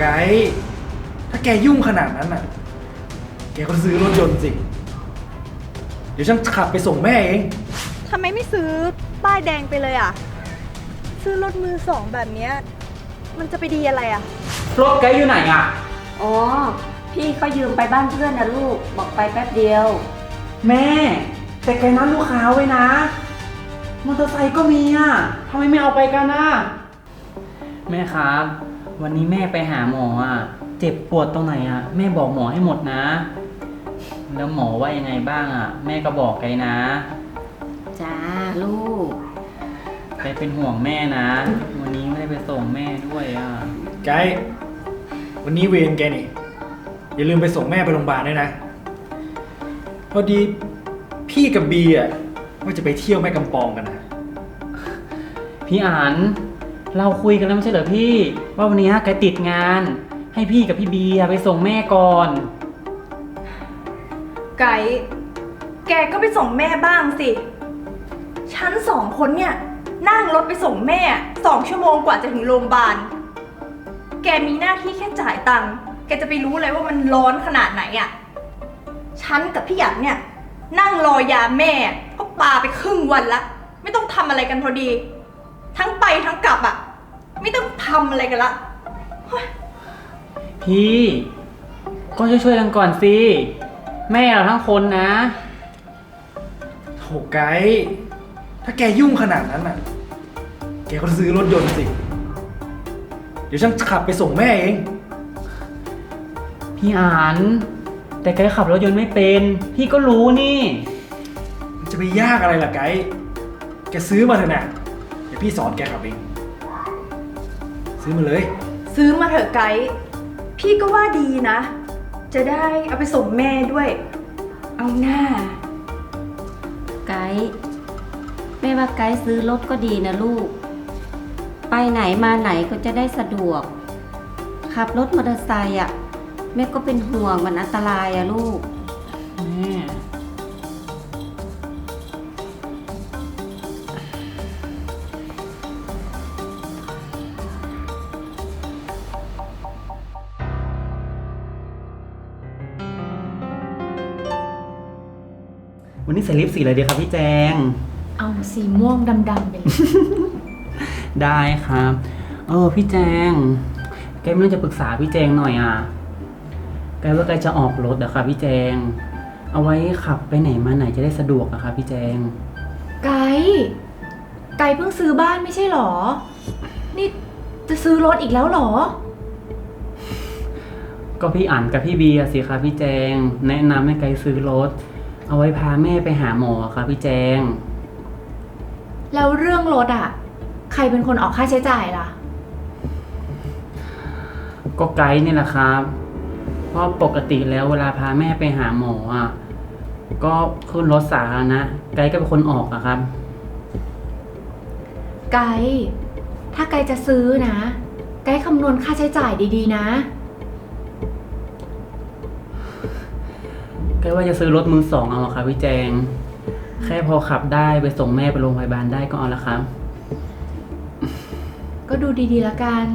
ไกด์ถ้าแกยุ่งขนาดนั้นน่ะ แกก็ซื้อรถยนต์สิ เดี๋ยวฉันขับไปส่งแม่เอง ทำไมไม่ซื้อป้ายแดงไปเลยอะ ซื้อรถมือสองแบบเนี้ยมันจะไปดีอะไรอะ รถไกด์อยู่ไหนอะ อ๋อ พี่เขายืมไปบ้านเพื่อนนะลูก บอกไปแป๊บเดียว แม่ แต่ไกด์นัดลูกค้าไว้นะ มอเตอร์ไซค์ก็มีอะทำไมไม่เอาไปกันน่ะ แม่ครับ วันนี้แม่ไปหาหมออะ เจ็บปวดตรงไหนอะ แม่บอกหมอให้หมดนะ แล้วหมอว่ายังไงบ้างอะ แม่ก็บอกไกด์นะ จ้าลูกไกด์เป็นห่วงแม่นะ วันนี้ไม่ได้ไปส่งแม่ด้วยอะ ไกด์วันนี้เวรแกนี่ อย่าลืมไปส่งแม่ไปโรงพยาบาลด้วยนะ พอดีพี่กับบีอะว่าจะไปเที่ยวแม่กำปองกันนะ พี่อัน เราคุยกันแล้วไม่ใช่เหรอพี่ ว่าวันนี้ไกติดงาน ให้พี่กับพี่เบียร์ไปส่งแม่ก่อน ไกด์แกก็ไปส่งแม่บ้างสิ ฉันสองคนเนี่ยนั่งรถไปส่งแม่สองชั่วโมงกว่าจะถึงโรงพยาบาล แกมีหน้าที่แค่จ่ายตังค์ แกจะไปรู้เลยว่ามันร้อนขนาดไหนอะ่ะ ฉันกับพี่หยันเนี่ย นั่งรอยาแม่ก็ปาไปครึ่งวันละ ไม่ต้องทำอะไรกันพอดี ทั้งไปทั้งกลับอะ่ะไม่ต้องทำอะไรกันละพี่ ก็ช่วยๆกันก่อนสิ แม่เราทั้งคนนะ โถไกด์ถ้าแกยุ่งขนาดนั้นน่ะ แกก็ซื้อรถยนต์สิ เดี๋ยวฉันขับไปส่งแม่เอง พี่อันแต่ไกด์ขับรถยนต์ไม่เป็น พี่ก็รู้นี่ มันจะไปยากอะไรล่ะไกด์แกซื้อมาเถอะนะเดี๋ยว พี่สอนแกขับเอง ซื้อมาเลย ซื้อมาเถอะไกด์พี่ก็ว่าดีนะ จะได้เอาไปส่งแม่ด้วย เอาหน้า ไกด์แม่ว่าไกด์ซื้อรถก็ดีนะลูก ไปไหนมาไหนก็จะได้สะดวก ขับรถมอเตอร์ไซค์อะ แม่ก็เป็นห่วงมันอันตรายอะลูก แม่ ส่ลิปสีอะไรดีครับพี่แจง เอาสีม่วงดำๆไปเลยได้ครับ เออพี่แจง แกไม่รู้จะปรึกษาพี่แจงหน่อยอะ แกว่าแกจะออกรถอะค่ะพี่แจง เอาไว้ขับไปไหนมาไหนจะได้สะดวกอะค่ะพี่แจง ไก่ไก่เพิ่งซื้อบ้านไม่ใช่หรอ นี่จะซื้อรถอีกแล้วหรอ ก็พี่อ่านกับพี่เบียร์สิคะพี่แจง แนะนำให้ไกซื้อรถ เอาไว้พาแม่ไปหาหมอค่ะพี่แจง แล้วเรื่องรถอะใครเป็นคนออกค่าใช้จ่ายล่ะ ก็ไกด์นี่แหละครับ เพราะปกติแล้วเวลาพาแม่ไปหาหมออะ ก็ขึ้นรถสาธารณะไกด์ก็เป็นคนออกอะครับ ไก่ถ้าไก่จะซื้อนะ ไก่คำนวณค่าใช้จ่ายดีๆ นะ ไกด์ว่าจะซื้อรถมือสองเอาอะค่ะพี่แจง แค่พอขับได้ไปส่งแม่ไปโรงพยาบาลได้ก็เอาละครับ ก็ดูดีๆแล้วกัน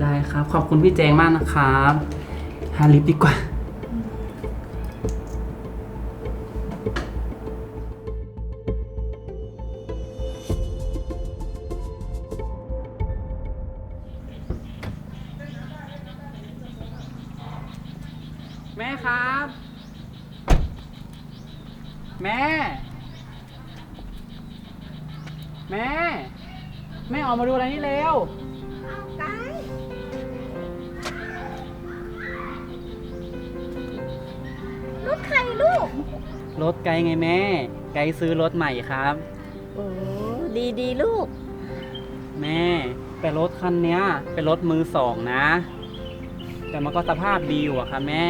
ได้ครับ ขอบคุณพี่แจงมากนะครับหาลิฟต์ดีกว่า แม่ครับ แม่ แม่ แม่ออกมาดูอะไรนี่เร็ว รถใครลูก รถไกด์ไงแม่ ไกด์ซื้อรถใหม่ครับ โอ้ดีดีๆลูก แม่แต่รถคันเนี้ย เป็นรถมือสองนะ แต่มันก็สภาพดีอยู่อะค่ะแม่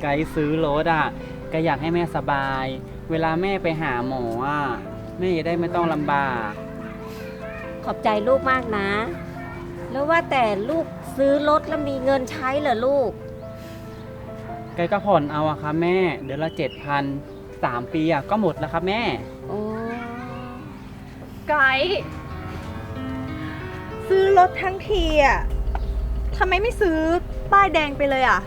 ไกด์ซื้อรถอะ ก็อยากให้แม่สบาย เวลาแม่ไปหาหมออะแม่จะได้ไม่ต้องลำบาก ขอบใจลูกมากนะ แล้วว่าแต่ลูกซื้อรถแล้วมีเงินใช้เหรอลูกไกด์ก็ผ่อนเอาอะค่ะแม่ เดือนละเจ็ดพันสามปีอะก็หมดแล้วครับแม่ โอ้ไกด์ซื้อรถทั้งทีอะทำไมไม่ซื้อป้ายแดงไปเลยอะ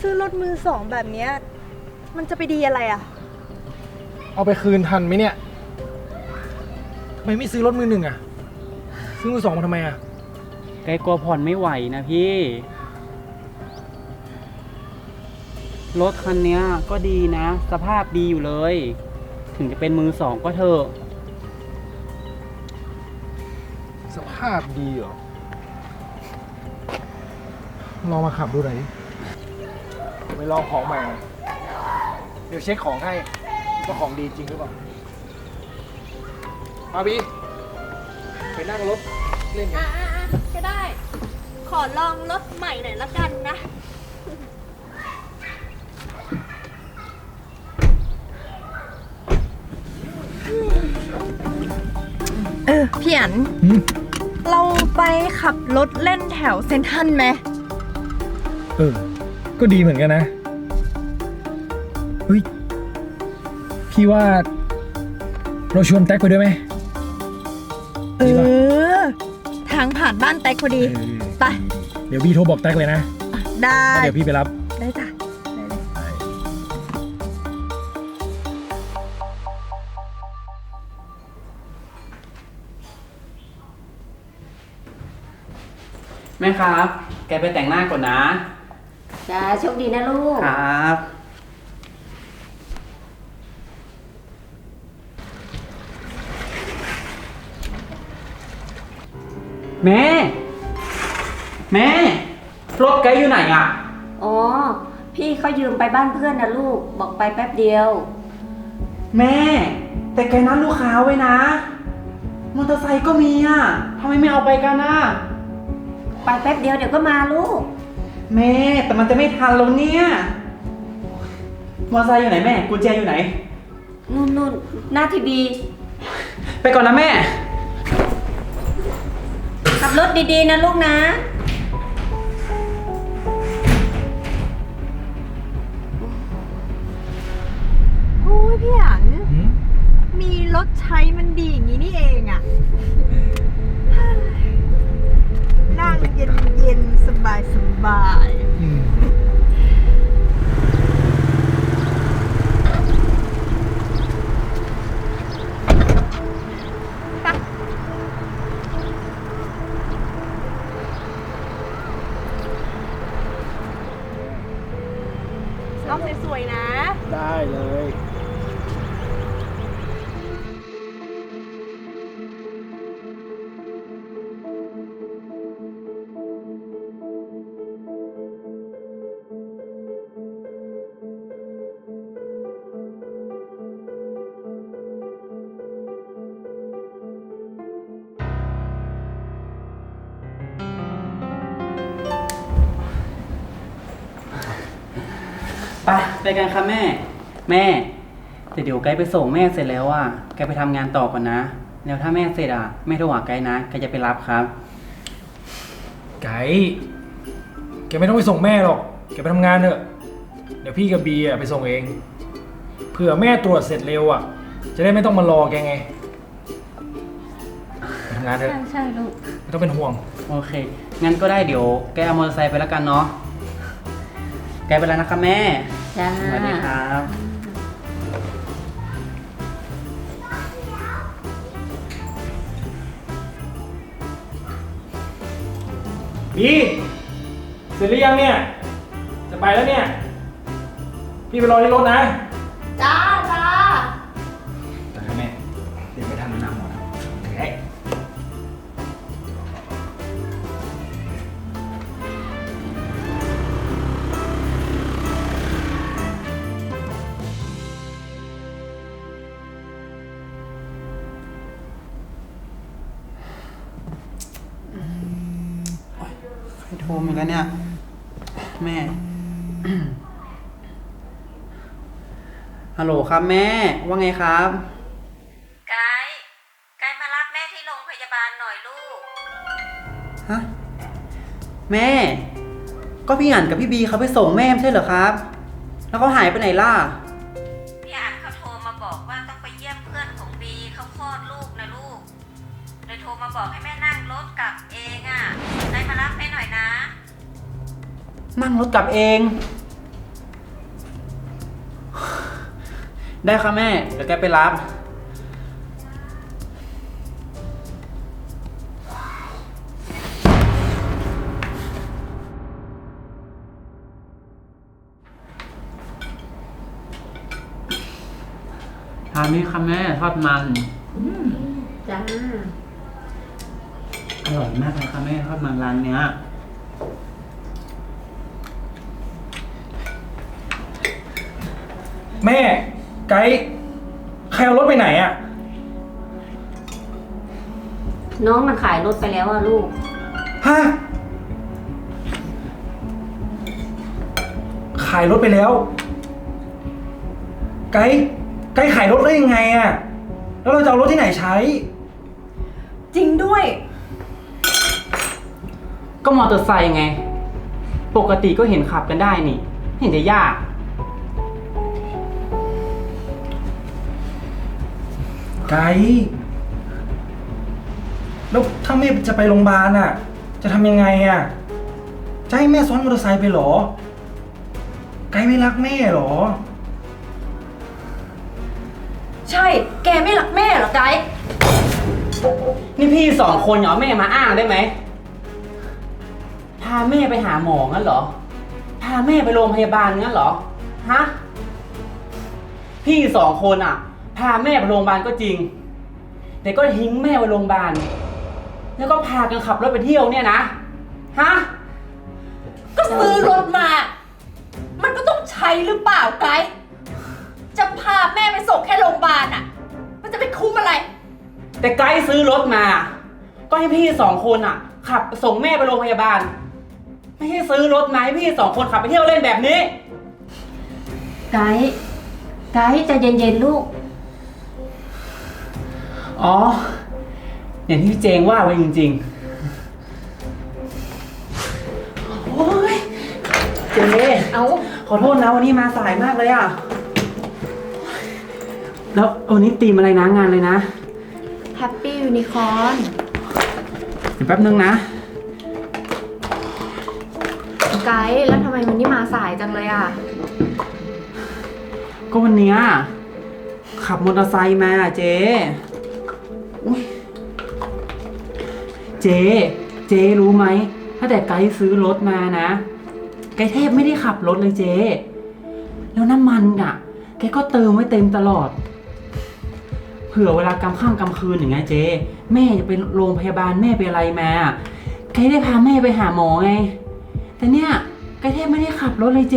ซื้อรถมือสองแบบเนี้ย มันจะไปดีอะไรอะ เอาไปคืนทันไหมเนี่ยทำไมไม่ซื้อรถมือหนึ่งอะซื้อมือสองมาทำไมอะไกลกลัวผ่อนไม่ไหวนะพี่ รถคันเนี้ยก็ดีนะ สภาพดีอยู่เลย ถึงจะเป็นมือสองก็เถอะ สภาพดีเหรอลองมาขับดูหน่อยดิไปลองของใหม่หน่อยเดี๋ยวเช็คของให้ว่าของดีจริงหรือเปล่ามาบีไปนั่งรถเล่นกัน อ่าก็ได้ ขอลองรถใหม่หน่อยละกันนะ เออพี่อันหืม เราไปขับรถเล่นแถวเซนทรันไหม เออ ก็ดีเหมือนกันนะ เฮ้ย พี่ว่า เราชวนแท็กไปด้วยไหม เอดีปะอทางผ่านบ้านแตกพอดี เออ ไปเดี๋ยวพี่โทรบอกแท็กเลยนะได้ แล้วเดี๋ยวพี่ไปรับ ได้จ้ะได้เลยแม่ครับ แกไปแต่งหน้าก่อนนะ จ้าโชคดีนะลูก ครับ แม่ แม่ รถไกด์อยู่ไหนอะ อ๋อ พี่เขายืมไปบ้านเพื่อนนะลูก บอกไปแป๊บเดียว แม่ แต่แกนัดลูกค้าไว้นะ มอเตอร์ไซค์ก็มีอะทำไมไม่เอาไปกันอะ ไปแป๊บเดียวเดี๋ยวก็มาลูก แม่ แต่มันจะไม่ทันแล้วเนี่ย มอเตอร์ไซค์อยู่ไหนแม่ กุญแจอยู่ไหน นู่นนู่นหน้าทีวี ไปก่อนนะแม่ ขับรถดีๆนะลูกนะ โอ้ยพี่อันหืมมีรถใช้มันดีอย่างนี้นี่เองอะ ไปไปกันครับแม่ แม่ แต่เดี๋ยวไกด์ไปส่งแม่เสร็จแล้วอะไกด์ไปทำงานต่อก่อนนะ แล้วถ้าแม่เสร็จอะแม่โทรหาไกด์นะไกด์จะไปรับครับ ไก่แกไม่ต้องไปส่งแม่หรอก แกไปทำงานเถอะ เดี๋ยวพี่กับบีอะไปส่งเอง เผื่อแม่ตรวจเสร็จเร็วอะ จะได้ไม่ต้องมารอแกไงไปทำงานเถอะ ใช่ใช่ลูก ไม่ต้องเป็นห่วง โอเค งั้นก็ได้เดี๋ยว แกเอามอเตอร์ไซค์ไปแล้วกันเนาะไกด์ไปแล้วนะครับแม่ จ้าสวัสดีครับบีเสร็จหรือยังเนี่ย จะไปแล้วเนี่ย พี่ไปรอที่รถนะ ใครโทรมากันเนี่ย แม่ ฮัลโหลครับแม่ ว่าไงครับ ไกด์ไกด์มารับแม่ที่โรงพยาบาลหน่อยลูก ฮะ แม่ ก็พี่อ่านกับพี่บีเขาไปส่งแม่ไม่ใช่เหรอครับ แล้วเขาหายไปไหนล่ะ นั่งรถกลับเอง ได้ค่ะแม่ เดี๋ยวแกไปรับ ทานนี้ค่ะแม่ทอดมัน จ้า อร่อยมากเลยค่ะแม่ทอดมันร้านเนี้ย แม่ ไกด์ใครเอารถไปไหนอะน้องมันขายรถไปแล้วอะลูก ฮะขายรถไปแล้ว ไกด์ไกด์ขายรถได้ยังไงอะแล้วเราจะเอารถที่ไหนใช้ จริงด้วย ก็มอเตอร์ไซค์ไง ปกติก็เห็นขับกันได้นี่ไม่เห็นจะยาก ไกด์แล้วถ้าแม่จะไปโรงพยาบาลอะจะทำยังไงอะจะให้แม่ซ้อนมอเตอร์ไซค์ไปเหรอ ไกด์ไม่รักแม่เหรอ ใช่ แกไม่รักแม่เหรอไกด์นี่พี่สองคนอย่าเอาแม่มาอ้างได้ไหม พาแม่ไปหาหมองั้นเหรอ พาแม่ไปโรงพยาบาลงั้นเหรอ ฮะ พี่สองคนอะ พาแม่ไปโรงพยาบาลก็จริง แต่ก็ทิ้งแม่ไว้โรงพยาบาล แล้วก็พากันขับรถไปเที่ยวเนี่ยนะ ฮะ ก็ซื้อรถมา มันก็ต้องใช้หรือเปล่าไกด์จะพาแม่ไปส่งแค่โรงพยาบาลอะ มันจะไปคุ้มอะไร แต่ไกด์ซื้อรถมา ก็ให้พี่สองคนอะ ขับส่งแม่ไปโรงพยาบาล ไม่ใช่ซื้อรถมาให้พี่สองคนขับไปเที่ยวเล่นแบบนี้ ไกด์ไกด์ใจะเย็นๆลูก อ๋อ อย่างที่พี่เจงว่าไว้จริงๆ โอ้ยเจเอาขอโทษนะวันนี้มาสายมากเลยอะ แล้ววันนี้ตีมอะไรนะงานเลยนะ แฮปปี้ยูนิคอร์นเดี๋ยวแป๊บนึงนะ ไกด์แล้วทำไมวันนี้มาสายจังเลยอะ ก็วันเนี้ยขับมอเตอร์ไซค์มาเจ๊ อุ๊ยเจ เจรู้ไหมถ้าแต่ไกด์ซื้อรถมานะ ไกด์แทบไม่ได้ขับรถเลยเจ แล้วน้ำมันอะ แกก็เติมไว้เต็มตลอด เผื่อเวลากำข้างกำคืนอย่างเงี้ยเจ แม่จะไปโรงพยาบาลแม่ไปอะไรมาไกด์ได้พาแม่ไปหาหมอไง แต่เนี่ยไกด์แทบไม่ได้ขับรถเลยเจ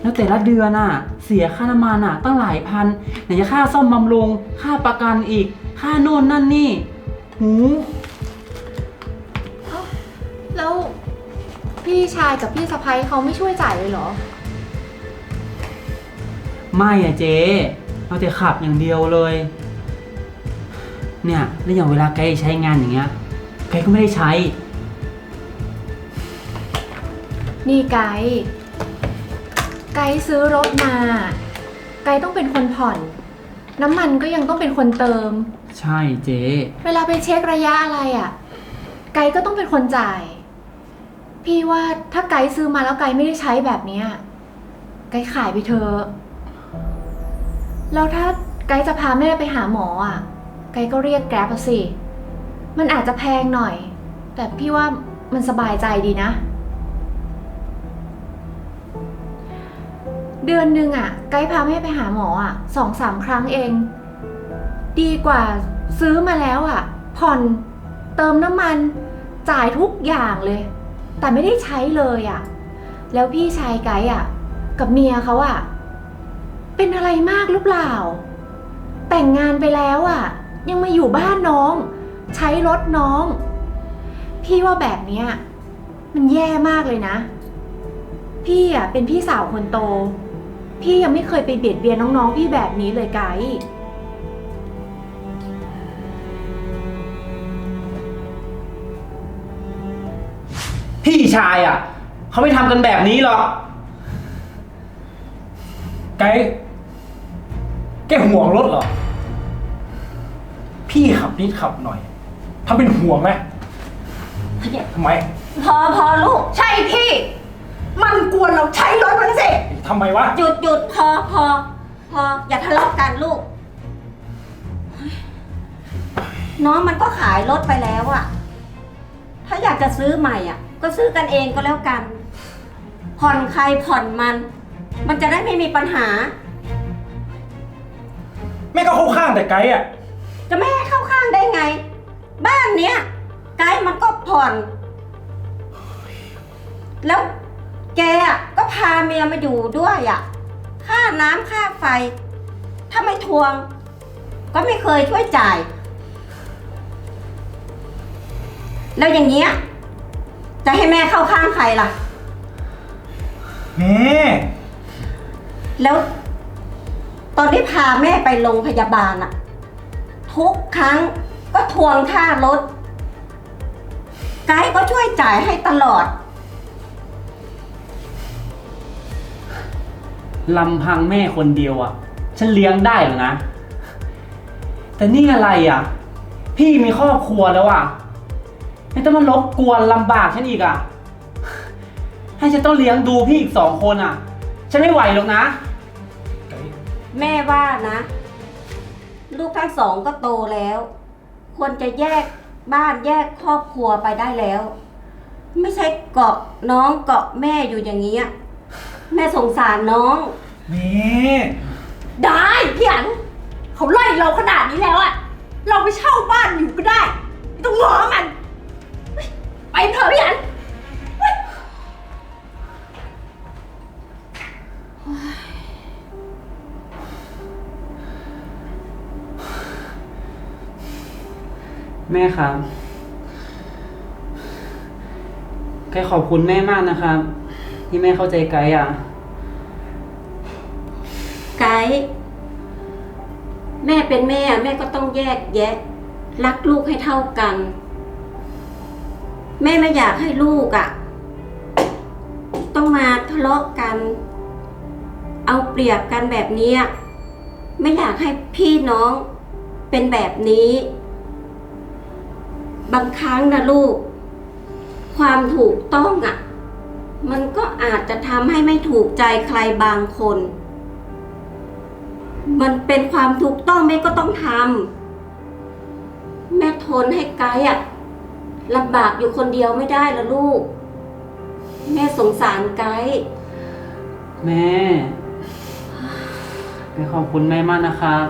แล้วแต่ละเดือนอะ เสียค่าน้ำมันอะตั้งหลายพัน ไหนจะค่าซ่อมบำรุง ค่าประกันอีก ค่าโน่นนั่นนี่ หูแล้วพี่ชายกับพี่สะพ้ยเขาไม่ช่วยจ่ายเลยเหรอ ไม่อะเจ๊เอาแต่ขับอย่างเดียวเลย เนี่ยแล้วอย่างเวลาไกด์ใช้งานอย่างเงี้ยไกด์ก็ไม่ได้ใช้ นี่ไกด์ ไกด์ซื้อรถมา ไกด์ต้องเป็นคนผ่อน น้ำมันก็ยังต้องเป็นคนเติม ใช่เจ๊เวลาไปเช็คระยะอะไรอะ่ะ ไกด์ก็ต้องเป็นคนจ่าย พี่ว่าถ้าไกด์ซื้อมาแล้วไกด์ไม่ได้ใช้แบบเนี้ยไกด์ขายไปเถอะแล้วถ้าไกด์จะพาแม่ไปหาหมออะ ไกด์ก็เรียกแกร็บเอาสิ มันอาจจะแพงหน่อย แต่พี่ว่ามันสบายใจดีนะ เดือนหนึ่งอะไกด์พาแม่ไปหาหมออะสองสามครั้งเอง ดีกว่าซื้อมาแล้วอะผ่อนเติมน้ำมันจ่ายทุกอย่างเลย แต่ไม่ได้ใช้เลยอะแล้วพี่ชายไกด์อะกับเมียเขาอะเป็นอะไรมากหรือเปล่า แต่งงานไปแล้วอะยังมาอยู่บ้านน้อง ใช้รถน้อง พี่ว่าแบบเนี้ยมันแย่มากเลยนะ พี่อะเป็นพี่สาวคนโต พี่ยังไม่เคยไปเบียดเบียนน้องๆ พี่แบบนี้เลยไกด์พี่ชายอะ เขาไม่ทำกันแบบนี้หรอก ไกด์แกห่วงรถเหรอ พี่ขับนิดขับหน่อยทำเป็นห่วงไหมทำไม พอพอลูก ใช่พี่ มันกวนเราใช้รถมันสิ ทำไมวะ หยุดหยุดพอพอพออย่าทะเลาะกันลูก น้องมันก็ขายรถไปแล้วอะถ้าอยากจะซื้อใหม่อะก็ซื้อกันเองก็แล้วกัน ผ่อนใครผ่อนมัน มันจะได้ไม่มีปัญหา แม่ก็เข้าข้างแต่ไกด์อะ จะไม่ให้เข้าข้างได้ไง บ้านเนี้ยไกด์มันก็ผ่อน แล้ว แกอะก็พาเมียมาอยู่ด้วยอะค่าน้ำค่าไฟ ถ้าไม่ทวง ก็ไม่เคยช่วยจ่าย แล้วอย่างเงี้ย จะให้แม่เข้าข้างใครล่ะ แม่ แล้ว ตอนที่พาแม่ไปโรงพยาบาลอะทุกครั้งก็ทวงค่ารถ ไกด์ก็ช่วยจ่ายให้ตลอด ลำพังแม่คนเดียวอะ ฉันเลี้ยงได้หรอนะ แต่นี่อะไรอะ พี่มีครอบครัวแล้วอะไม่ต้องมารบกวนลำบากฉันอีกอะ ให้ฉันต้องเลี้ยงดูพี่อีกสองคนอะ ฉันไม่ไหวหรอกนะ แม่ว่านะ ลูกทั้งสองก็โตแล้ว ควรจะแยกบ้านแยกครอบครัวไปได้แล้ว ไม่ใช่เกาะน้องเกาะแม่อยู่อย่างนี้อะ แม่สงสารน้อง แม่ได้พี่อันเขาไล่เราขนาดนี้แล้วอะเราไปเช่าบ้านอยู่ก็ได้ไม่ต้องง้อมันเฮ้ยไปเถอะพี่อันแม่ครับไกขอบคุณแม่มากนะครับ ที่แม่เข้าใจไกด์อะ ไกด์แม่เป็นแม่แม่ก็ต้องแยกแยะ รักลูกให้เท่ากัน แม่ไม่อยากให้ลูกอะ่ะ ต้องมาทะเลาะกัน เอาเปรียบกันแบบนี้ไม่อยากให้พี่น้องเป็นแบบนี้ บางครั้งนะลูก ความถูกต้องอะ่ะ มันก็อาจจะทำให้ไม่ถูกใจใครบางคน มันเป็นความถูกต้องแม่ก็ต้องทำแม่ทนให้ไกด์อะลำบากอยู่คนเดียวไม่ได้ละลูก แม่สงสารไกด์แม่แม่ขอบคุณแม่มากนะครับ